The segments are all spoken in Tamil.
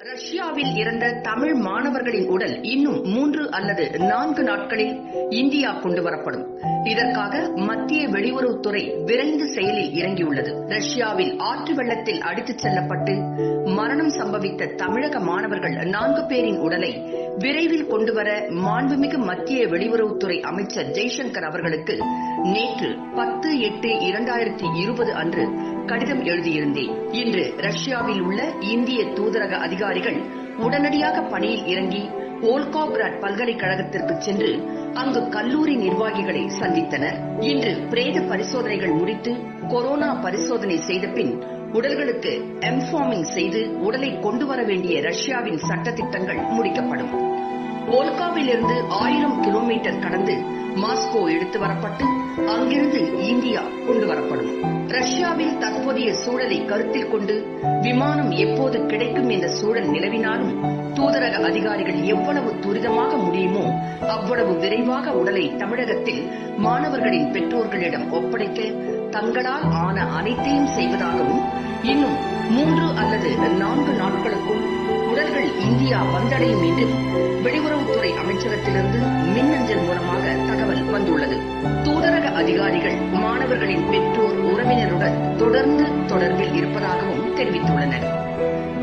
ரஷ்யாவில் இறந்த தமிழ் மாணவர்களின் உடல் இன்னும் மூன்று அல்லது நான்கு நாட்களில் இந்தியா கொண்டு வரப்படும். இதற்காக மத்திய வெளியுறவுத்துறை விரைந்து செயலில் இறங்கியுள்ளது. ரஷ்யாவில் ஆற்று வெள்ளத்தில் அடித்துச் செல்லப்பட்டு மரணம் சம்பவித்த தமிழக மாணவர்கள் நான்கு பேரின் உடலை விரைவில் கொண்டுவர மாண்புமிகு மத்திய வெளியுறவுத்துறை அமைச்சர் ஜெய்சங்கர் அவர்களுக்கு நேற்று பத்து எட்டு இரண்டாயிரத்தி இருபது அன்று கடிதம் எழுதியிருந்தேன். இன்று ரஷ்யாவில் உள்ள இந்திய தூதரக அதிகாரிகள் உடனடியாக பணியில் இறங்கி ஓல்காபிராட் பல்கலைக்கழகத்திற்கு சென்று அங்கு கல்லூரி நிர்வாகிகளை சந்தித்தனர். இன்று பிரேத பரிசோதனைகள் முடித்து கொரோனா பரிசோதனை செய்த பின் உடல்களுக்கு எம்ஃபார்மிங் செய்து உடலை கொண்டு வர வேண்டிய ரஷ்யாவின் சட்டத்திட்டங்கள் முடிக்கப்படும். கோல்காவிலிருந்து ஆயிரம் கிலோமீட்டர் கடந்து மாஸ்கோ எடுத்து வரப்பட்டு அங்கிருந்து இந்தியா கொண்டு வரப்படும். ரஷ்யாவில் தற்போதைய சூழலை கருத்தில் கொண்டு விமானம் எப்போது கிடைக்கும் என்ற சூழல் நிலவினாலும் தூதரக அதிகாரிகள் எவ்வளவு துரிதமாக முடியுமோ அவ்வளவு விரைவாக உடலை தமிழகத்தில் மாணவர்களின் பெற்றோர்களிடம் ஒப்படைக்க தங்களால் ஆன அனைத்தையும் செய்வதாகவும் இன்னும் மூன்று அல்லது நான்கு நாட்களுக்குள் உடல்கள் இந்தியா வந்தடையும் என்றும் வெளியுறவுத்துறை அமைச்சகத்திலிருந்து மின்னஞ்சல் மூலமாக தகவல் வந்துள்ளது. தூதரக அதிகாரிகள் மாணவர்களின் பெற்றோர் உறவினருடன் தொடர்ந்து தொடர்பில் இருப்பதாகவும் தெரிவித்துள்ளனர்.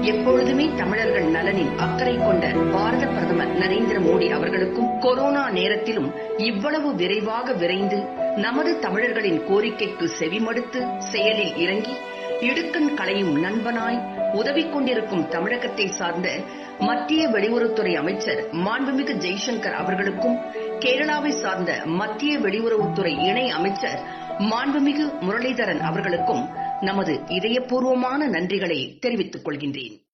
எப்பொழுதுமே தமிழர்கள் நலனில் அக்கறை கொண்ட பாரத பிரதமர் நரேந்திர மோடி அவர்களுக்கும் கொரோனா நேரத்திலும் இவ்வளவு விரைவாக விரைந்து நமது தமிழர்களின் கோரிக்கைக்கு செவிமடுத்து செயலில் இறங்கி இடுக்கண் களையும் நண்பனாய் உதவி கொண்டிருக்கும் தமிழகத்தை சார்ந்த மத்திய வெளியுறவுத்துறை அமைச்சர் மாண்புமிகு ஜெய்சங்கர் அவர்களுக்கும் கேரளாவை சார்ந்த மத்திய வெளியுறவுத்துறை இணை அமைச்சர் மாண்புமிகு முரளிதரன் அவர்களுக்கும் நமது இதயபூர்வமான நன்றிகளை தெரிவித்துக் கொள்கின்றேன்.